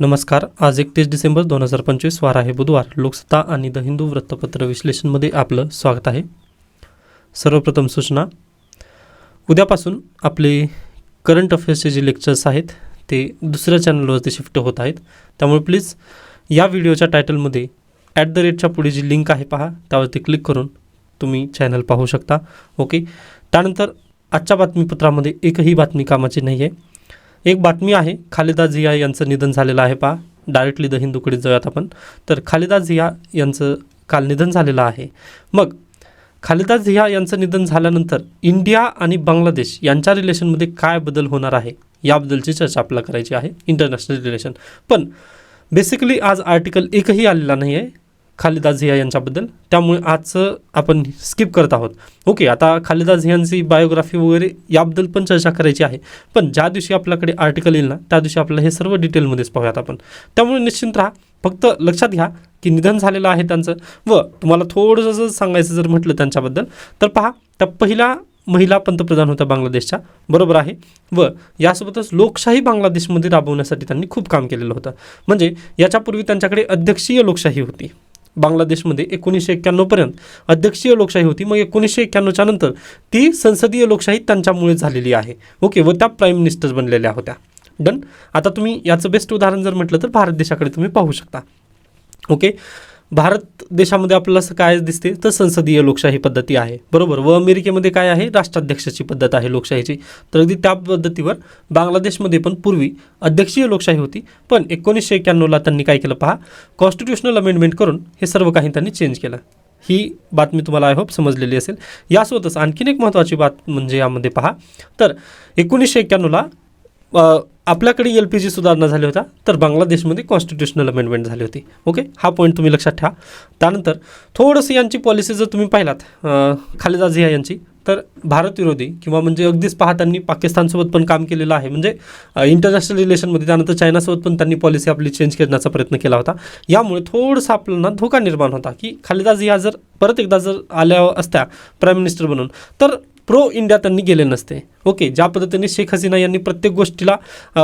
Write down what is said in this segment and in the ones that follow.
नमस्कार. आज एकतीस डिसेंबर दोन हजार पंचवीस वार आहे बुधवार. लोकसत्ता आणि द हिंदू वृत्तपत्र विश्लेषणमध्ये आपलं स्वागत आहे. सर्वप्रथम सूचना. उद्यापासून आपले करंट अफेअर्सचे जे लेक्चर्स आहेत ते दुसऱ्या चॅनलवरती शिफ्ट होत आहेत. त्यामुळे प्लीज या व्हिडिओच्या टायटलमध्ये ॲट द रेटच्या पुढे जी लिंक आहे पहा त्यावरती क्लिक करून तुम्ही चॅनल पाहू शकता. ओके त्यानंतर आजच्या बातमीपत्रामध्ये एकही बातमी कामाची नाही आहे एक बातमी आहे. खालिदा झिया यांचं निधन झालेलं आहे पहा. डायरेक्टली द हिंदूकडे जाऊयात आपण. तर खालिदा झिया यांचं काल निधन झालेलं आहे. मग खालिदा झिया यांचं निधन झाल्यानंतर इंडिया आणि बांगलादेश यांच्या रिलेशनमध्ये काय बदल होणार आहे? याबद्दलची चर्चा आपल्याला करायची आहे. इंटरनॅशनल रिलेशन पण बेसिकली आज आर्टिकल एकही आलेला नाही आहे खालिदा झिया यांच्याबद्दल. त्यामुळे आजचं आपण स्किप करत आहोत. ओके आता खालिदा झियांची बायोग्राफी वगैरे याबद्दल पण चर्चा करायची आहे. पण ज्या दिवशी आपल्याकडे आर्टिकल येईल ना त्या दिवशी आपल्याला हे सर्व डिटेलमध्येच पाहूयात आपण. त्यामुळे निश्चिंत राहा. फक्त लक्षात घ्या की निधन झालेलं आहे त्यांचं. व तुम्हाला थोडंसं सांगायचं जर म्हटलं त्यांच्याबद्दल तर पहा त्या पहिल्या महिला पंतप्रधान होत्या बांगलादेशच्या. बरोबर आहे. व यासोबतच लोकशाही बांगलादेशमध्ये राबवण्यासाठी त्यांनी खूप काम केलेलं होतं. म्हणजे याच्यापूर्वी त्यांच्याकडे अध्यक्षीय लोकशाही होती. बांगलादेशमध्ये एकोणीसशे एक्क्याण्णवपर्यंत अध्यक्षीय लोकशाही होती. मग एकोणीसशे एक्क्याण्णवच्या नंतर ती संसदीय लोकशाही त्यांच्यामुळे झालेली आहे. ओके व त्या प्राईम मिनिस्टर बनलेल्या होत्या. डन आता तुम्ही याचं बेस्ट उदाहरण जर म्हटलं तर भारत देशाकडे तुम्ही पाहू शकता. ओके? भारत देशामध्ये आपल्याला असं काय दिसते? तर संसदीय लोकशाही पद्धती आहे. बरोबर? व अमेरिकेमध्ये काय आहे? राष्ट्राध्यक्षाची पद्धत आहे लोकशाहीची. तर अगदी त्या पद्धतीवर बांगलादेशमध्ये पण पूर्वी अध्यक्षीय लोकशाही होती. पण एकोणीसशे एक्क्याण्णवला त्यांनी काय केलं पहा? कॉन्स्टिट्युशनल अमेंडमेंट करून हे सर्व काही त्यांनी चेंज केलं. ही बातमी तुम्हाला आय होप समजलेली असेल. यासोबतच आणखीन एक महत्त्वाची बात म्हणजे यामध्ये पहा. तर एकोणीसशे एक्क्याण्णवला आपल्याकडे एल पी जी सुधारणा झाल्या होत्या तर बांगलादेशमध्ये कॉन्स्टिट्युशनल अमेंडमेंट झाली होती. ओके हा पॉईंट तुम्ही लक्षात ठेवा. त्यानंतर थोडंसं यांची पॉलिसी जर तुम्ही पाहिलात खालिदा झिया यांची तर भारत विरोधी किंवा म्हणजे अगदीच पहा त्यांनी पाकिस्तानसोबत पण काम केलेलं आहे. म्हणजे इंटरनॅशनल रिलेशनमध्ये त्यानंतर चायनासोबत पण त्यांनी पॉलिसी आपली चेंज करण्याचा प्रयत्न केला होता. यामुळे थोडंसं आपल्याला धोका निर्माण होता की खालिदा झिया जर परत एकदा जर आल्या असत्या प्राईम मिनिस्टर बनून तर प्रो इंडिया त्यांनी गेले नसते. ओके ज्या पद्धतीने शेख हसीना यांनी प्रत्येक गोष्टीला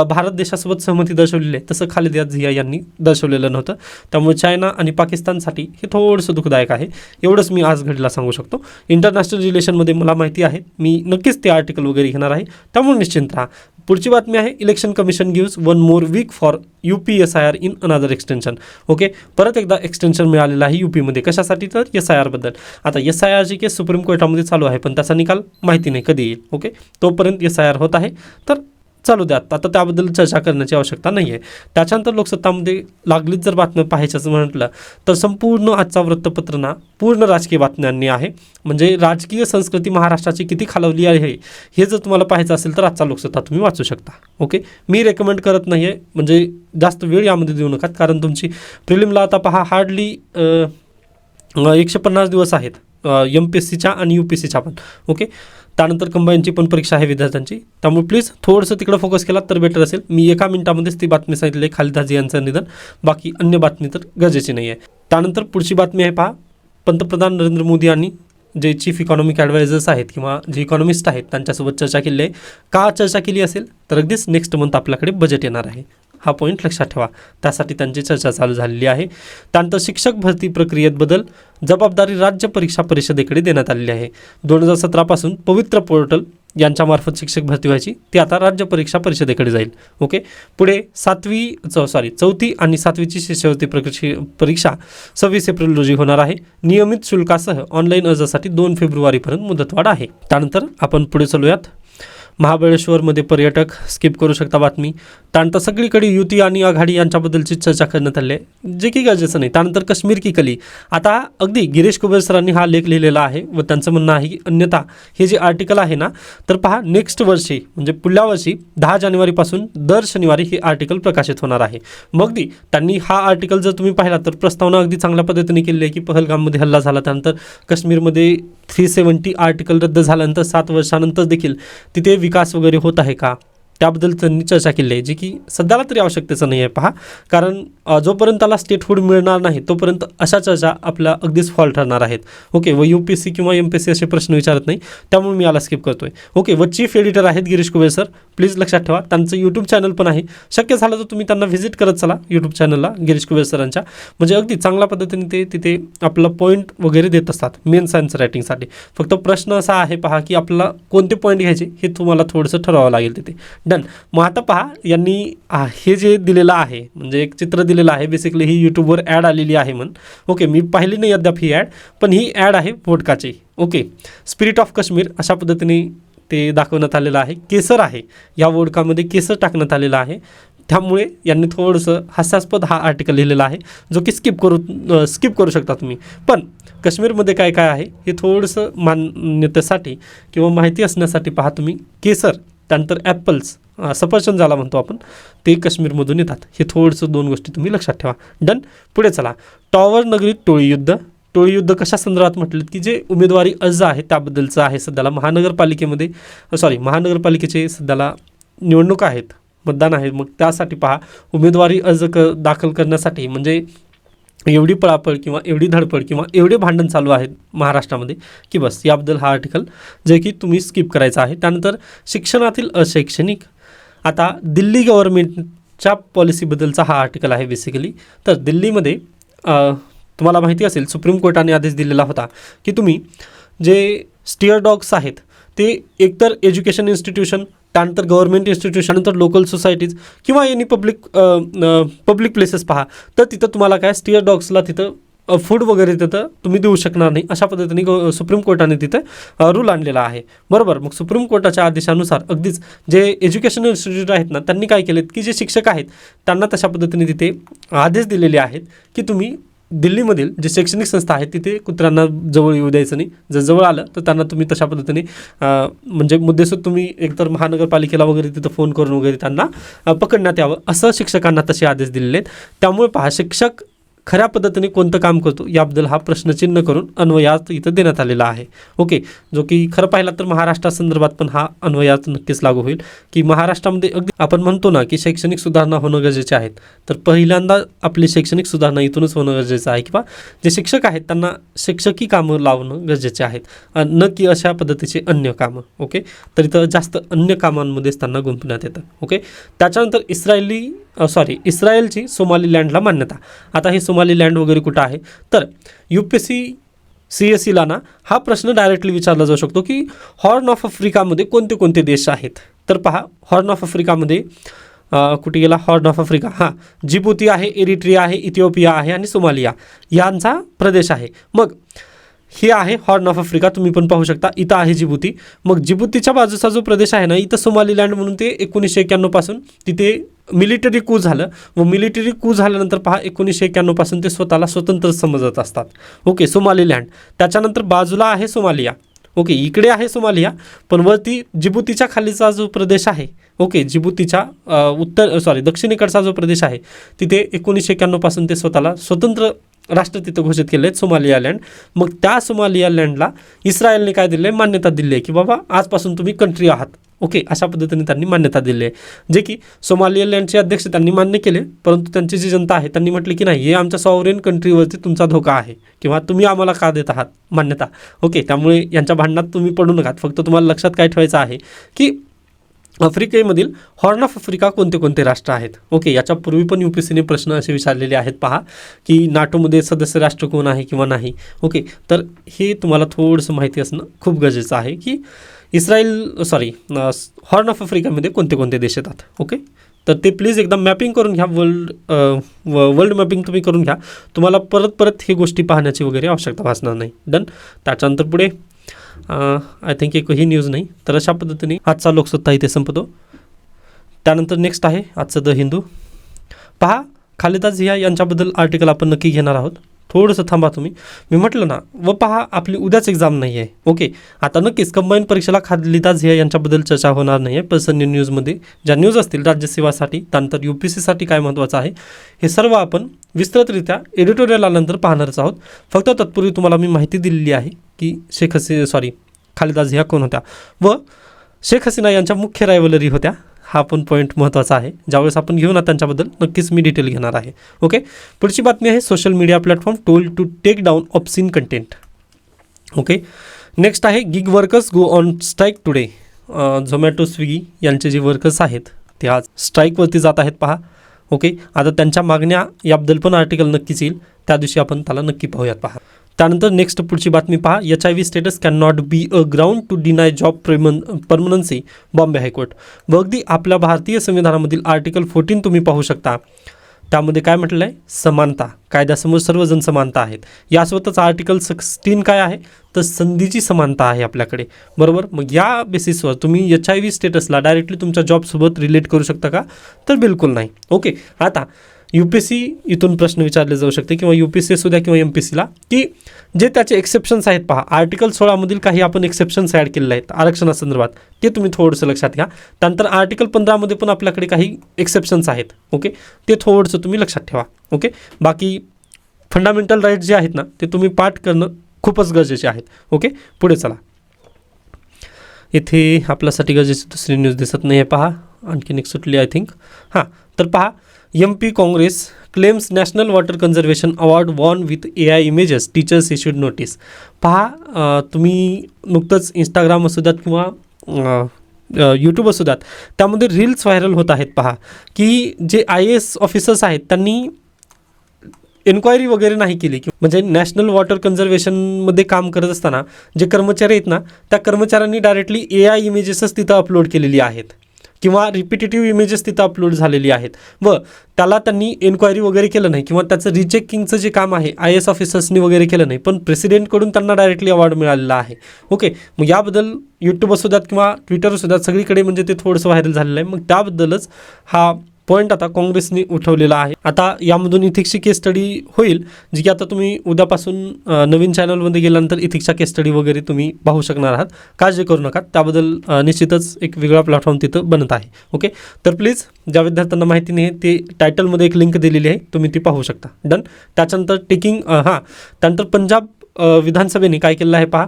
भारत देशासोबत सहमती दर्शवलेली आहे तसं खालिदा झिया यांनी दर्शवलेलं नव्हतं. त्यामुळे चायना आणि पाकिस्तानसाठी हे थोडंसं दुःखदायक आहे. एवढंच मी आज घडीला सांगू शकतो. इंटरनॅशनल रिलेशनमध्ये मला माहिती आहे मी नक्कीच ते आर्टिकल वगैरे घेणार आहे. त्यामुळे निश्चिंत राहा. पुढची बातमी आहे election commission gives one more week for U P S I R in another extension. Okay परत एकदा एक्सटेन्शन मिळालेलं आहे यू पीमध्ये कशासाठी तर? एस आय आरबद्दल आता एस आय आरची केस सुप्रीम कोर्टामध्ये चालू आहे पण त्याचा निकाल माहिती नाही कधी येईल. ओके तो जोपर्यंत एस आय आर होत आहे तर चालू द्या. आता त्याबद्दल चर्चा करण्याची आवश्यकता नाही आहे त्याच्यानंतर लोकसत्तामध्ये लागलीच जर बातम्या पाहायच्याचं म्हटलं तर संपूर्ण आजचा वृत्तपत्र ना पूर्ण राजकीय बातम्यांनी आहे. म्हणजे राजकीय संस्कृती महाराष्ट्राची किती खालवली आहे हे जर तुम्हाला पाहायचं असेल तर आजचा लोकसत्ता तुम्ही वाचू शकता. ओके? मी रेकमेंड करत नाही आहे म्हणजे जास्त वेळ यामध्ये देऊ नका कारण तुमची प्रिलिमला आता पहा हार्डली एकशे पन्नास दिवस आहेत एम पी एस सीच्या आणि यू पी एस सीच्या पण. ओके? त्यानंतर कंबाईनची पण परीक्षा आहे विद्यार्थ्यांची. त्यामुळे प्लीज थोडंसं तिकडं फोकस केला तर बेटर असेल. मी एका मिनिटामध्येच ती बातमी सांगितली आहे खालिदाजी यांचं निधन. बाकी अन्य बातमी तर गरजेची नाही आहे त्यानंतर पुढची बातमी आहे पहा. पंतप्रधान नरेंद्र मोदी यांनी जे चीफ इकॉनॉमिक ॲडवायझर्स आहेत किंवा जे इकॉनॉमिस्ट आहेत त्यांच्यासोबत चर्चा केली आहे. का चर्चा केली असेल? तर अगदीच नेक्स्ट मंथ आपल्याकडे बजेट येणार आहे. हा पॉईंट लक्षात ठेवा. त्यासाठी त्यांची चर्चा चालू झालेली आहे. त्यानंतर शिक्षक भरती प्रक्रियेत बदल जबाबदारी राज्य परीक्षा परिषदेकडे देण्यात आलेली आहे. दोन हजार सतरापासून पवित्र पोर्टल यांच्यामार्फत शिक्षक भरती व्हायची. ती आता राज्य परीक्षा परिषदेकडे जाईल. ओके? पुढे सातवी चौ सॉरी चौथी आणि सातवीची शिष्यवृत्ती प्रकि परीक्षा सव्वीस एप्रिल रोजी होणार आहे. नियमित शुल्कासह ऑनलाईन अर्जासाठी दोन फेब्रुवारीपर्यंत मुदतवाढ आहे. त्यानंतर आपण पुढे चलूयात. महाबळेश्वरमध्ये पर्यटक स्किप करू शकता बातमी. त्यानंतर सगळीकडे युती आणि आघाडी यांच्याबद्दलची चर्चा करण्यात आली आहे जे की गरजेचं नाही. त्यानंतर काश्मीर की कली. आता अगदी गिरीश कुबेर सरांनी हा लेख लिहिलेला आहे व त्यांचं म्हणणं आहे की अन्यथा हे जे आर्टिकल आहे ना तर पहा नेक्स्ट वर्षी म्हणजे पुढल्या वर्षी दहा जानेवारीपासून दर शनिवारी हे आर्टिकल प्रकाशित होणार आहे. मग दी त्यांनी हा आर्टिकल जर तुम्ही पाहिला तर प्रस्तावना अगदी चांगल्या पद्धतीने केली आहे की पहलगाममध्ये हल्ला झाला त्यानंतर काश्मीरमध्ये थ्री सेवन्टी आर्टिकल रद्द झाल्यानंतर सात वर्षानंतर देखील तिथे विकास वगैरे होत आहे का? त्याबद्दल त्यांनी चर्चा केली आहे जी की सध्याला तरी आवश्यकतेचं नाही आहे पहा. कारण जोपर्यंत त्याला स्टेटहूड मिळणार नाही तोपर्यंत अशा चर्चा आपल्या अगदीच फॉल ठरणार आहेत. ओके व यू पी एस सी किंवा एम पी एस सी असे प्रश्न विचारत नाही त्यामुळे मी याला स्किप करतोय. ओके व चीफ एडिटर आहेत गिरीश कुबेर सर प्लीज लक्षात ठेवा त्यांचं यूट्यूब चॅनल पण आहे. शक्य झालं तर तुम्ही त्यांना व्हिजिट करत चला यूट्यूब चॅनलला गिरीश कुबेर सरांच्या. म्हणजे अगदी चांगल्या पद्धतीने ते तिथे आपला पॉईंट वगैरे देत असतात मेन सायन्स रायटिंगसाठी फक्त प्रश्न असा आहे पहा की आपल्याला कोणते पॉईंट घ्यायचे हे तुम्हाला थोडंसं ठरवावं लागेल तिथे. डन मग आता पहा यांनी हे जे दिलेलं आहे म्हणजे एक चित्र दिलेलं आहे बेसिकली ही यूट्यूबवर ॲड आलेली आहे म्हण ओके मी पाहिली नाही अद्याप ही ॲड पण ही ॲड आहे वोडकाची ओके स्पिरिट ऑफ काश्मीर अशा पद्धतीने ते दाखवण्यात आलेलं आहे. केसर आहे. या वोडकामध्ये केसर टाकण्यात आलेलं आहे. त्यामुळे यांनी थोडंसं हास्यास्पद हा आर्टिकल लिहिलेला आहे जो की स्किप करू स्किप करू शकता तुम्ही. पण काश्मीरमध्ये काय काय आहे हे थोडंसं मान्यतेसाठी किंवा माहिती असण्यासाठी पहा तुम्ही. केसर. त्यानंतर ॲपल्स सफरचंद झाला म्हणतो आपण ते काश्मीरमधून येतात. हे थोडंसं दोन गोष्टी तुम्ही लक्षात ठेवा. डन पुढे चला. टॉवर नगरीत टोळी युद्ध. टोळी युद्ध कशा संदर्भात म्हटलं की जे उमेदवारी अर्ज आहे त्याबद्दलचं आहे सध्याला. महानगरपालिकेमध्ये सॉरी महानगरपालिकेचे सध्याला निवडणुका आहेत मतदान आहे मग त्यासाठी पहा उमेदवारी अर्ज क दाखल करण्यासाठी म्हणजे एवढी पळापळ किंवा एवढी धडपड किंवा एवढे भांडण चालू आहेत महाराष्ट्रामध्ये की बस याबद्दल हा आर्टिकल जे की तुम्ही स्किप करायचा आहे. त्यानंतर शिक्षणातील अशैक्षणिक आता दिल्ली गव्हर्नमेंटच्या पॉलिसीबद्दलचा हा आर्टिकल आहे बेसिकली तर दिल्लीमध्ये तुम्हाला माहिती असेल सुप्रीम कोर्टाने आदेश दिलेला होता की तुम्ही जे स्टिअर डॉग्स आहेत ते एकतर एज्युकेशन इन्स्टिट्यूशन त्यानंतर गव्हर्नमेंट इन्स्टिट्यूशन नंतर लोकल सोसायटीज किंवा एनी पब्लिक पब्लिक प्लेसेस पहा. तर तिथं तुम्हाला काय स्टिअर डॉग्सला तिथं फूड वगैरे तिथं तुम्ही देऊ शकणार नाही. अशा पद्धतीने सुप्रीम कोर्टाने तिथं रूल आणलेला आहे. बरोबर? मग सुप्रीम कोर्टाच्या आदेशानुसार अगदीच जे एज्युकेशन इन्स्टिट्यूट आहेत ना त्यांनी काय केलेत की जे शिक्षक आहेत त्यांना तशा पद्धतीने तिथे आदेश दिलेले आहेत की तुम्ही दिल्लीमधील जे शैक्षणिक संस्था आहेत तिथे कुत्र्यांना जवळ येऊ द्यायचं नाही. जर जवळ आलं तर त्यांना तुम्ही तशा पद्धतीने म्हणजे मुद्देसूद तुम्ही एकतर महानगरपालिकेला वगैरे तिथं फोन करून वगैरे त्यांना पकडण्यात यावं असं शिक्षकांना तसे आदेश दिलेले आहेत. त्यामुळे पहा शिक्षक खऱ्या पद्धतीने कोणतं काम करतो याबद्दल हा प्रश्नचिन्ह करून अन्वयात इथं देण्यात आलेला आहे. ओके जो की खरं पाहिला तर महाराष्ट्रासंदर्भात पण हा अन्वयात नक्कीच लागू होईल. की महाराष्ट्रामध्ये अगदी आपण म्हणतो ना की शैक्षणिक सुधारणा होणं गरजेचे आहेत. तर पहिल्यांदा आपली शैक्षणिक सुधारणा इथूनच होणं गरजेचं आहे. किंवा जे शिक्षक आहेत त्यांना शिक्षकी कामं लावणं गरजेचे आहेत. न की अशा पद्धतीचे अन्य कामं. ओके तर इथं जास्त अन्य कामांमध्येच त्यांना गुंतवण्यात येतं. ओके त्याच्यानंतर इस्रायली सॉरी इस्रायलची सोमालीलँडला मान्यता. आता हे सोमालीलँड वगैरे कुठं आहे? तर U P S C C S सीला ना हा प्रश्न डायरेक्टली विचारला जाऊ शकतो की हॉर्न ऑफ आफ्रिकामध्ये कोणते कोणते देश आहेत? तर पहा हॉर्न ऑफ आफ्रिकामध्ये कुठे गेला? हॉर्न ऑफ आफ्रिका हां जिबुती आहे एरिट्रिया आहे इथिओपिया आहे आणि सोमालिया यांचा प्रदेश आहे. मग हे आहे हॉर्न ऑफ आफ्रिका तुम्ही पण पाहू शकता. इथं आहे जिबुती. मग जिबुतीच्या बाजूचा जो प्रदेश आहे ना इथं सोमालीलँड म्हणून ते एकोणीसशे एक्क्याण्णवपासून तिथे मिलिटरी कू झालं. व मिलिटरी कू झाल्यानंतर पहा एकोणीसशे एक्क्याण्णवपासून ते स्वतःला स्वतंत्र समजत असतात. ओके सोमालीलँड त्याच्यानंतर बाजूला आहे सोमालिया ओके इकडे आहे सोमालिया पण वरती जिबुतीच्या खालीचा जो प्रदेश आहे ओके जिबुतीच्या उत्तर सॉरी दक्षिणेकडचा जो प्रदेश आहे तिथे एकोणीसशे एक्क्याण्णवपासून ते स्वतःला स्वतंत्र राष्ट्र तिथं घोषित केले आहेत सोमालिया लँड मग त्या सोमालिया लँडला इस्रायलने काय दिले मान्यता दिली आहे की बाबा आजपासून तुम्ही कंट्री आहात. ओके अशा पद्धतीने त्यांनी मान्यता दिली आहे जे की सोमालिया लँडचे अध्यक्ष त्यांनी मान्य केले परंतु त्यांची जी जनता आहे त्यांनी म्हटले की नाही हे आमच्या सॉवरेन कंट्रीवरती तुमचा धोका आहे किंवा तुम्ही आम्हाला का देत आहात? मान्यता. ओके त्यामुळे यांच्या भांडणात तुम्ही पडू नका. फक्त तुम्हाला लक्षात काय ठेवायचं आहे की आफ्रिकेमधील हॉर्न ऑफ आफ्रिका कोणते कोणते राष्ट्र आहेत? ओके याच्यापूर्वी पण यू पी सीने प्रश्न असे विचारलेले आहेत पहा की नाटोमध्ये सदस्य राष्ट्र कोण आहे किंवा नाही? ओके तर हे तुम्हाला थोडंसं माहिती असणं खूप गरजेचं आहे की इस्रायल सॉरी हॉर्न ऑफ आफ्रिकामध्ये कोणते कोणते देश येतात? ओके तर ते प्लीज एकदा मॅपिंग करून घ्या वर्ल्ड वर्ल्ड मॅपिंग तुम्ही करून घ्या. तुम्हाला परत परत हे गोष्टी पाहण्याची वगैरे आवश्यकता भासणार नाही. डन त्याच्यानंतर पुढे आय थिंक एक ही न्यूज नाही. तर अशा पद्धतीने आजचा लोकसत्ता इथे संपतो. त्यानंतर नेक्स्ट आहे आजचं द हिंदू पहा खालिदा झिया यांच्याबद्दल आर्टिकल आपण नक्की घेणार आहोत. थोडंसं थांबा तुम्ही. मी म्हटलं ना व पहा आपली उद्याच एक्झाम नाही आहे ओके आता नक्कीच कंबाईन परीक्षेला खालिदा झिया यांच्याबद्दल चर्चा होणार नाही आहे पर्सनल न्यूजमध्ये ज्या न्यूज असतील राज्यसेवासाठी त्यानंतर यू पी सीसाठी काय महत्त्वाचं आहे हे सर्व आपण विस्तृतरित्या एडिटोरियल आल्यानंतर पाहणारच आहोत. फक्त तत्पूर्वी तुम्हाला मी माहिती दिलेली आहे की शेख हसी सॉरी खालिदा झिया कोण होत्या? व शेख हसीना यांच्या मुख्य रायवलरी होत्या. हा पण पॉईंट महत्त्वाचा आहे. ज्यावेळेस आपण घेऊ ना त्यांच्याबद्दल नक्कीच मी डिटेल घेणार आहे. ओके पुढची बातमी आहे social media platform told to take down obscene content okay next आहे gig workers go on strike today Zomato Swiggy यांचे जे वर्कर्स आहेत ते आज स्ट्राईकवरती जात आहेत. पहा ओके आता त्यांच्या मागण्या याबद्दल पण आर्टिकल नक्कीच येईल. त्या दिवशी आपण त्याला नक्की पाहूयात पहा. त्यानंतर नेक्स्ट पुढची बातमी पहा. H I V status can not be a ground to deny job प्रेमन permanency Bombay high court. व अगदी आपल्या भारतीय संविधानामधील आर्टिकल फोर्टीन तुम्ही पाहू शकता. त्यामध्ये काय म्हटलं आहे समानता. कायद्यासमोर सर्वजण समानता आहेत. यासोबतच आर्टिकल सिक्स्टीन काय आहे? तर संधीची समानता आहे आपल्याकडे. बरोबर? मग या बेसिसवर तुम्ही एच आय व्ही स्टेटसला डायरेक्टली तुमच्या जॉबसोबत रिलेट करू शकता का? तर बिलकुल नाही. ओके आता यू पी सी इथून प्रश्न विचारले जाऊ शकते किंवा यू पी सी असू द्या किंवा एम पी सीला की जे त्याचे एक्सेप्शन्स आहेत पहा. आर्टिकल सोळामधील काही आपण एक्सेप्शन्स ॲड केलेले आहेत आरक्षणासंदर्भात ते तुम्ही थोडंसं लक्षात घ्या. त्यानंतर आर्टिकल पंधरामध्ये पण आपल्याकडे काही एक्सेप्शन्स आहेत ओके ते थोडंसं तुम्ही लक्षात ठेवा ओके बाकी फंडामेंटल राईट जे आहेत ना ते तुम्ही पाठ करणं खूपच गरजेचे आहेत ओके पुढे चला. इथे आपल्यासाठी गरजेची दुसरी न्यूज दिसत नाही आहे पहा. आणखीन एक सुटली आय थिंक हां तर पहा M P Congress claims national water conservation award won with A I images teachers issued notice पहा तुम्ही नुकतंच इंस्टाग्राम असू द्यात किंवा यूट्यूब असू द्यात त्यामध्ये रील्स व्हायरल होत आहेत पहा की जे आय ए एस ऑफिसर्स आहेत त्यांनी एन्क्वायरी वगैरे नाही केली. की म्हणजे नॅशनल वॉटर कन्झर्वेशनमध्ये काम करत असताना जे कर्मचारी आहेत ना त्या कर्मचाऱ्यांनी डायरेक्टली ए आय इमेजेसच तिथं अपलोड केलेली आहेत. किंवा रिपिटेटिव्ह इमेजेस तिथं अपलोड झालेली आहेत. व त्याला त्यांनी एन्क्वायरी वगैरे केलं नाही किंवा त्याचं रिचेकिंगचं जे काम आहे आय एस ऑफिसर्सनी वगैरे केलं नाही पण प्रेसिडेंटकडून त्यांना डायरेक्टली अवॉर्ड मिळालेला आहे. ओके मग याबद्दल यूट्यूब असू द्यात किंवा ट्विटर असू द्यात सगळीकडे म्हणजे ते थोडंसं व्हायरल झालेलं आहे. मग त्याबद्दलच हा पॉईंट आता काँग्रेसने उठवलेला आहे. आता यामधून इथिक्सची केस स्टडी होईल जी की आता तुम्ही उद्यापासून नवीन चॅनलमध्ये गेल्यानंतर इथिक्सच्या केस स्टडी वगैरे तुम्ही पाहू शकणार आहात. काळजी करू नका त्याबद्दल निश्चितच एक वेगळा प्लॅटफॉर्म तिथं बनत आहे. ओके तर प्लीज ज्या विद्यार्थ्यांना माहिती नाही ते टायटलमध्ये एक लिंक दिलेली आहे तुम्ही ती पाहू शकता. डन त्याच्यानंतर टेकिंग हां. त्यानंतर पंजाब विधानसभेने काय केलेलं आहे पहा.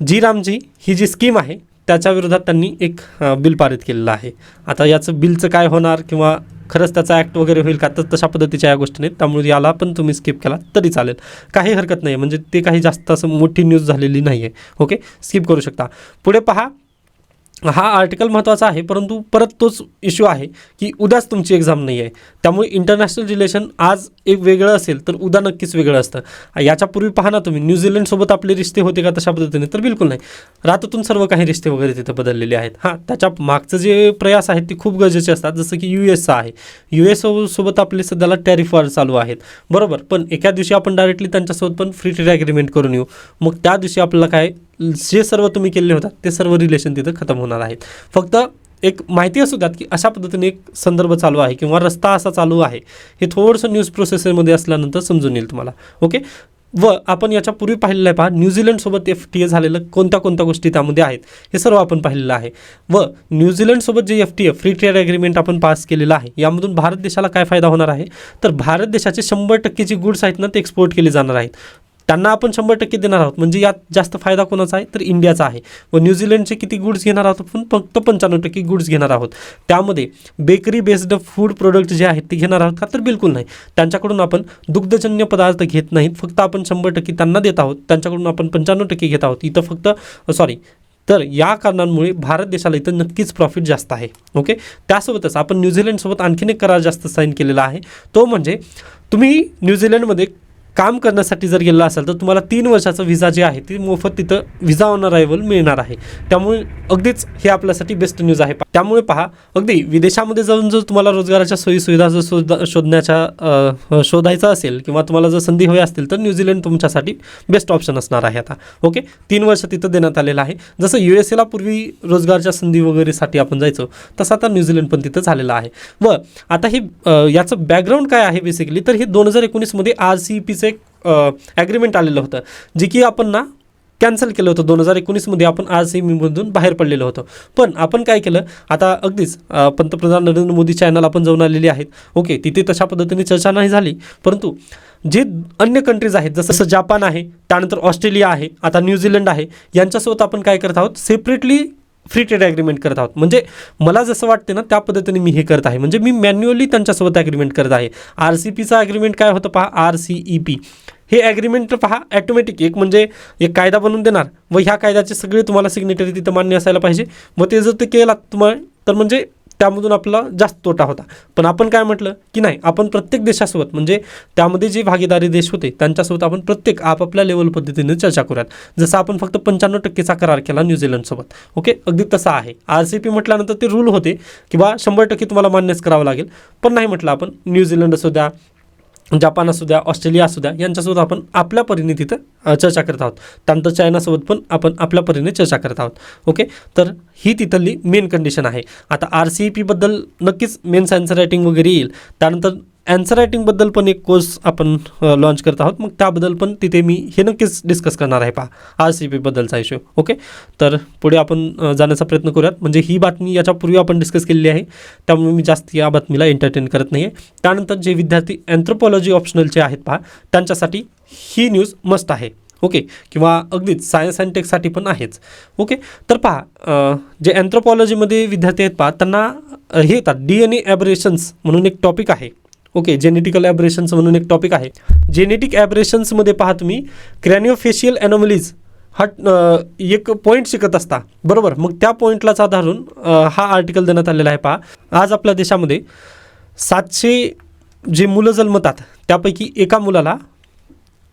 जी रामजी ही जी स्कीम आहे त्याच्या विरोधात त्यांनी एक बिल पारित केलेलं आहे. आता याचं बिलचं काय होणार किंवा खरंच त्याचा ॲक्ट वगैरे होईल का? तर तशा पद्धतीच्या या गोष्टी नाहीत. त्यामुळे याला पण तुम्ही स्किप केला तरी चालेल. काही हरकत नाही. म्हणजे ते काही जास्त असं मोठी न्यूज झालेली नाही आहे ओके स्किप करू शकता. पुढे पहा. हा आर्टिकल महत्त्वाचा आहे परंतु परत तोच इश्यू आहे की उद्याच तुमची एक्झाम नाही आहे. त्यामुळे इंटरनॅशनल रिलेशन आज एक वेगळं असेल तर उद्या नक्कीच वेगळं असतं. याच्यापूर्वी पहा ना तुम्ही न्यूझीलंडसोबत आपले रिश्ते होते का तशा पद्धतीने? तर बिलकुल नाही. रातातून सर्व काही रिश्ते वगैरे तिथे बदललेले आहेत. हां त्याच्या मागचं जे प्रयास आहेत ते खूप गरजेचे असतात. जसं की यू एसचा आहे. यू एस सोबत आपले सध्याला टॅरिफ वॉर चालू आहेत. बरोबर पण एका दिवशी आपण डायरेक्टली त्यांच्यासोबत पण फ्री ट्रेड ॲग्रीमेंट करून येऊ. मग त्या दिवशी आपल्याला काय जे सर्व तुम्ही केले होतात ते सर्व रिलेशन तिथं खतम होणार आहेत. फक्त एक माहिती असू द्यात की अशा पद्धतीने एक संदर्भ चालू आहे किंवा रस्ता असा चालू आहे हे थोडंसं न्यूज प्रोसेसरमध्ये असल्यानंतर समजून येईल तुम्हाला. ओके व आपण याच्यापूर्वी पाहिलेलं आहे पहा न्यूझीलंडसोबत एफ टी ए झालेलं कोणत्या कोणत्या गोष्टी त्यामध्ये आहेत हे सर्व आपण पाहिलेलं आहे. व न्यूझीलंडसोबत जे F T A free trade agreement आपण पास केलेलं आहे यामधून भारत देशाला काय फायदा होणार आहे? तर भारत देशाचे शंभर टक्के जे गुड्स आहेत ना ते एक्सपोर्ट केले जाणार आहेत. त्यांना आपण शंभर टक्के देणार आहोत. म्हणजे यात जास्त फायदा कोणाचा आहे? तर इंडियाचा आहे. व न्यूझीलंडचे किती गुड्स घेणार आहोत आपण? फक्त पंच्याण्णव टक्के गुड्स घेणार आहोत. त्यामध्ये बेकरी बेस्ड फूड प्रोडक्ट जे आहेत ते घेणार आहोत का? तर बिलकुल नाही. त्यांच्याकडून आपण दुग्धजन्य पदार्थ घेत नाहीत. फक्त आपण शंभर टक्के त्यांना देत आहोत. त्यांच्याकडून आपण पंच्याण्णव टक्के घेत आहोत. इथं फक्त सॉरी तर या कारणांमुळे भारत देशाला इथं नक्कीच प्रॉफिट जास्त आहे. ओके त्यासोबतच आपण न्यूझीलंडसोबत आणखीन एक करार जास्त साईन केलेला आहे. तो म्हणजे तुम्ही न्यूझीलंडमध्ये काम करण्यासाठी जर गेला असाल तर तुम्हाला तीन वर्षाचा व्हिसा जे आहे ती मोफत तिथं व्हिसा ऑन अरायवल मिळणार आहे. त्यामुळे अगदीच हे आपल्यासाठी बेस्ट न्यूज आहे. त्यामुळे पहा अगदी विदेशामध्ये जाऊन जर तुम्हाला रोजगाराच्या सोयीसुविधा जर शोध शोधण्याच्या शोधायचा असेल किंवा तुम्हाला जर संधी हवी असतील तर न्यूझीलंड तुमच्यासाठी बेस्ट ऑप्शन असणार आहे आता. ओके तीन वर्ष तिथं देण्यात आलेलं आहे. जसं यू एस एला पूर्वी रोजगारच्या संधी वगैरेसाठी आपण जायचो तसं आता न्यूझीलंड पण तिथं झालेलं आहे. व आता हे याचं बॅकग्राऊंड काय आहे बेसिकली तर हे दोन हजार एकोणीसमध्ये आर सी पीचं एक ॲग्रीमेंट आलेलं होतं. जे की आपण ना कॅन्सल केलं होतं दोन हजार एकोणीसमध्ये आपण आर सी मधून बाहेर पडलेलो होतो. पण आपण काय केलं? आता अगदीच पंतप्रधान नरेंद्र मोदी चॅनल आपण जाऊन आलेले आहेत. ओके तिथे तशा पद्धतीने चर्चा नाही झाली. परंतु जे अन्य कंट्रीज आहेत जसं जापान आहे त्यानंतर ऑस्ट्रेलिया आहे आता न्यूझीलंड आहे यांच्यासोबत आपण काय करत आहोत? सेपरेटली फ्री ट्रेड ॲग्रीमेंट करत आहोत. म्हणजे मला जसं वाटते ना त्या पद्धतीने मी हे करत आहे. म्हणजे मी मॅन्युअली त्यांच्यासोबत ॲग्रीमेंट करत आहे. आर सी पीचा ॲग्रीमेंट काय होतं पहा? आर सी ई पी हे ॲग्रीमेंट पहा ॲटोमॅटिक एक म्हणजे एक कायदा बनवून देणार. व ह्या कायद्याचे सगळे तुम्हाला सिग्नेटरी तिथं मान्य असायला पाहिजे. व ते जर ते केला तुम्हाला तर म्हणजे त्यामधून आपला जास्त तोटा होता. पण आपण काय म्हटलं? की नाही आपण प्रत्येक देशासोबत म्हणजे त्यामध्ये जे भागीदारी देश होते त्यांच्यासोबत आपण प्रत्येक आपापल्या लेवल पद्धतीने चर्चा करूयात. जसं आपण फक्त पंच्याण्णव टक्केचा करार केला न्यूझीलंडसोबत ओके अगदी तसा आहे. आर सी पी म्हटल्यानंतर ते रूल होते किंवा शंभर टक्के तुम्हाला मान्यच करावं लागेल. पण नाही म्हटलं आपण न्यूझीलंड असू द्या जपान असू द्या ऑस्ट्रेलिया असू द्या यांच्यासोबत आपण आपल्या परीने तिथं चर्चा करत आहोत. त्यानंतर चायनासोबत पण आपण आपल्या परीने चर्चा करत आहोत. ओके? तर ही तिथली मेन कंडिशन आहे. आता आर सी ई पीबद्दल नक्कीच मेन सायन्स रायटिंग वगैरे येईल. त्यानंतर ॲन्सर रायटिंगबद्दल पण एक कोर्स आपण लॉन्च करत आहोत. मग त्याबद्दल पण तिथे मी हे नक्कीच डिस्कस करणार आहे पहा आर सी पीबद्दलचा इश्यू ओके तर पुढे आपण जाण्याचा प्रयत्न करूयात. म्हणजे ही बातमी याच्यापूर्वी आपण डिस्कस केलेली आहे. त्यामुळे मी जास्त या बातमीला एंटरटेन करत नाही आहे त्यानंतर जे विद्यार्थी अँथ्रोपॉलॉजी ऑप्शनलचे आहेत पहा त्यांच्यासाठी ही न्यूज मस्त आहे ओके किंवा अगदीच सायन्स अँड टेकसाठी पण आहेच ओके तर पहा जे अँथ्रोपॉलॉजीमध्ये विद्यार्थी आहेत पहा त्यांना हे येतात डी एन ए ॲबरेशन्स म्हणून एक टॉपिक आहे. ओके जेनेटिकल ॲबरेशन्स म्हणून एक टॉपिक आहे. जेनेटिक ॲबरेशन्समध्ये पहा तुम्ही क्रॅनिओफेशियल ॲनोमलीज हा एक पॉईंट शिकत असता. बरोबर? मग त्या पॉईंटलाच आधारून हा आर्टिकल देण्यात आलेला आहे पहा. आज आपल्या देशामध्ये सातशे जे मुलं जन्मतात त्यापैकी एका मुलाला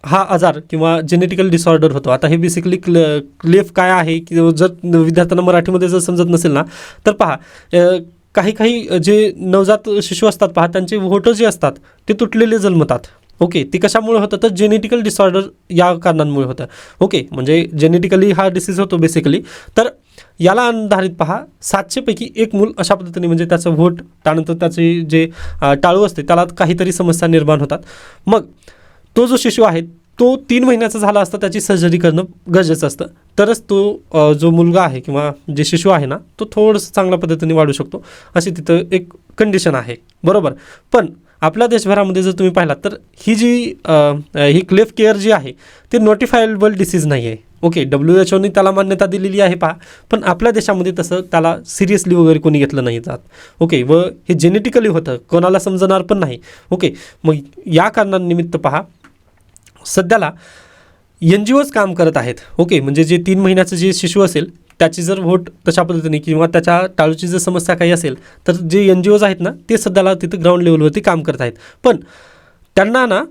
हा आजार किंवा जेनेटिकल डिसऑर्डर होतो. आता हे बेसिकली क्ल क्लेफ काय आहे? की जर विद्यार्थ्यांना मराठीमध्ये जर समजत नसेल ना तर पहा काही काही जे नवजात शिशु असतात पहा त्यांचे व्होटं जे असतात ते तुटलेले जन्मतात. ओके ते कशामुळे होतं तर जेनेटिकल डिसऑर्डर या कारणांमुळे होतं. ओके म्हणजे जेनेटिकली हा डिसीज होतो बेसिकली तर याला आधारित पहा सातशेपैकी एक मूल अशा पद्धतीने म्हणजे त्याचं व्होट त्यानंतर त्याचे जे टाळू असते त्याला काहीतरी समस्या निर्माण होतात. मग तो जो शिशू आहे तो तीन महिन्याचा झाला असता त्याची सर्जरी करणं गरजेचं असतं. तरच तो जो मुलगा आहे किंवा जे शिशू आहे ना तो थोडंसं चांगल्या पद्धतीने वाढू शकतो. अशी तिथं एक कंडिशन आहे. बरोबर? पण आपल्या देशभरामध्ये जर तुम्ही पाहिलात तर ही जी ही क्लेफ केअर जी आहे ती नोटिफायबल डिसीज नाही आहे ओके डब्ल्यू एच ओनी त्याला मान्यता दिलेली आहे पहा पण आपल्या देशामध्ये तसं त्याला सिरियसली वगैरे कोणी घेतलं नाही जात. ओके व हे जेनेटिकली होतं कोणाला समजणार पण नाही. ओके मग या कारणांनिमित्त पहा सध्याला एन जी ओज काम करत आहेत. ओके म्हणजे जे तीन महिन्याचं जे शिशू असेल त्याची जर व्होट तशा पद्धतीने किंवा त्याच्या टाळूची जर समस्या काही असेल तर जे एन जी ओज आहेत ना ते सध्याला तिथं ग्राउंड लेवलवरती काम करत आहेत. पण त्यांना ना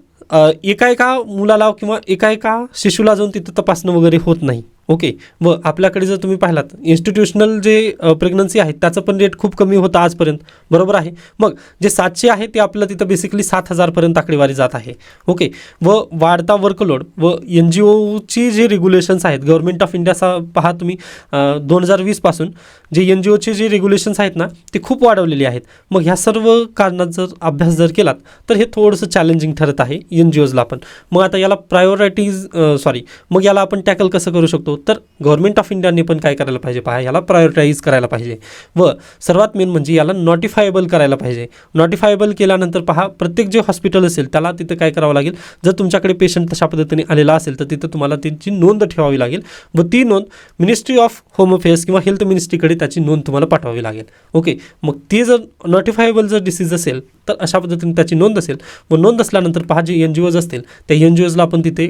एका एका मुलाला किंवा एका एका शिशूला जाऊन तिथं तपासणं वगैरे होत नाही. ओके व आपल्याकडे जर तुम्ही पाहिलात इन्स्टिट्यूशनल जे प्रेग्नन्सी आहे त्याचं पण रेट खूप कमी होतं आजपर्यंत. बरोबर आहे? मग जे सातशे आहे ते आपलं तिथं बेसिकली सात हजारपर्यंत आकडेवारी जात आहे. ओके व वाढता वर्कलोड व एन जी ओची जे रेग्युलेशन्स आहेत गव्हर्नमेंट ऑफ इंडियाचा पहा तुम्ही दोन हजार वीसपासून जे एन जी ओचे जे रेग्युलेशन्स आहेत ना ते खूप वाढवलेले आहेत. मग ह्या सर्व कारणात जर अभ्यास जर केलात तर हे थोडंसं चॅलेंजिंग ठरत आहे एन जी ओजला पण. मग आता याला प्रायोरिटीज सॉरी मग याला आपण टॅकल कसं करू शकतो? तर गव्हर्नमेंट ऑफ इंडियाने पण काय करायला पाहिजे? पहा याला प्रायोरिटाईज करायला पाहिजे. व सर्वात मेन म्हणजे याला नॉटिफायबल करायला पाहिजे. नॉटिफायबल केल्यानंतर पहा प्रत्येक जे हॉस्पिटल असेल त्याला तिथं काय करावं लागेल? जर तुमच्याकडे पेशंट तशा पद्धतीने आलेला असेल तर तिथं तुम्हाला त्यांची नोंद ठेवावी लागेल. व ती नोंद मिनिस्ट्री ऑफ होम अफेअर्स किंवा हेल्थ मिनिस्ट्रीकडे त्याची नोंद तुम्हाला पाठवावी लागेल. ओके मग ती जर नॉटिफायबल जर डिसीज असेल तर अशा पद्धतीने त्याची नोंद असेल. व नोंद असल्यानंतर पहा जे एन जी ओज असतील त्या एन जी ओजला आपण तिथे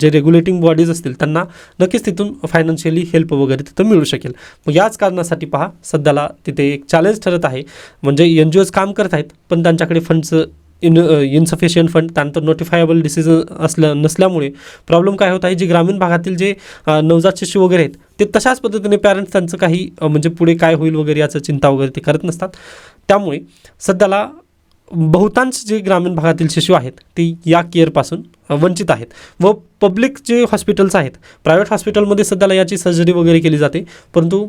जे रेग्युलेटिंग बॉडीज असतील त्यांना नक्कीच तिथून फायनान्शियली हेल्प वगैरे तिथं मिळू शकेल. मग याच कारणासाठी पहा सध्याला तिथे एक चॅलेंज ठरत आहे. म्हणजे एन जी ओज काम करत आहेत पण त्यांच्याकडे फंडचं इन इनसफिशियंट फंड त्यानंतर नोटिफायबल डिसीज असल्या नसल्यामुळे प्रॉब्लेम काय होत आहे जे ग्रामीण भागातील जे नवजात शिशू वगैरे आहेत ते तशाच पद्धतीने पॅरेंट्स त्यांचं काही म्हणजे पुढे काय होईल वगैरे याचं चिंता वगैरे ते करत नसतात. त्यामुळे सध्याला बहुतांश जे ग्रामीण भागातील शिशू आहेत ते या केअरपासून वंचित आहेत. व पब्लिक जे हॉस्पिटल्स आहेत प्रायव्हेट हॉस्पिटलमध्ये सध्याला याची सर्जरी वगैरे केली जाते परंतु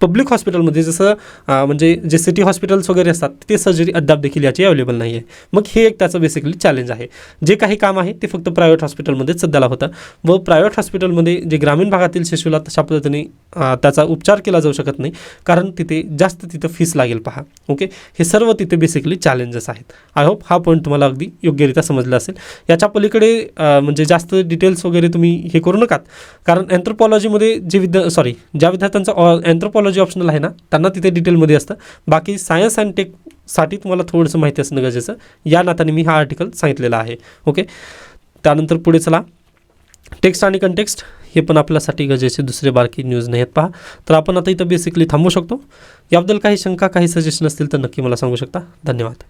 पब्लिक हॉस्पिटलमध्ये जसं म्हणजे जे सिटी हॉस्पिटल्स वगैरे असतात ते सर्जरी अद्याप देखील याची अवेलेबल नाही आहे मग हे एक त्याचं बेसिकली चॅलेंज आहे. जे काही काम आहे ते फक्त प्रायव्हेट हॉस्पिटलमध्येच सध्याला होतं. व प्रायव्हेट हॉस्पिटलमध्ये जे ग्रामीण भागातील शिशूला तशा पद्धतीने त्याचा उपचार केला जाऊ शकत नाही. कारण तिथे जास्त तिथं फीस लागेल पहा. ओके हे सर्व तिथे बेसिकली चॅलेंजेस आहेत. आय होप हा पॉईंट तुम्हाला अगदी योग्यरित्या समजला असेल. याच्या पलीकडे म्हणजे जास्त डिटेल्स वगैरे तुम्ही हे करू नकात. कारण अँथ्रोपॉलॉजीमध्ये जे विद्या सॉरी ज्या विद्यार्थ्यांचा अँथ्रोपॉलॉजी ऑप्शनल आहे ना त्यांना तिथे डिटेलमध्ये असतं. बाकी सायन्स अँड टेकसाठी तुम्हाला थोडंसं माहिती असणं गरजेचं. या नात्याने मी हा आर्टिकल सांगितलेला आहे. ओके त्यानंतर पुढे चला. टेक्स्ट आणि कंटेक्स्ट हे पण आपल्यासाठी गरजेचे. दुसरे बारकी न्यूज नाही आहेत पहा. तर आपण आता इथं बेसिकली थांबू शकतो. याबद्दल काही शंका काही सजेशन असतील तर नक्की मला सांगू शकता. धन्यवाद.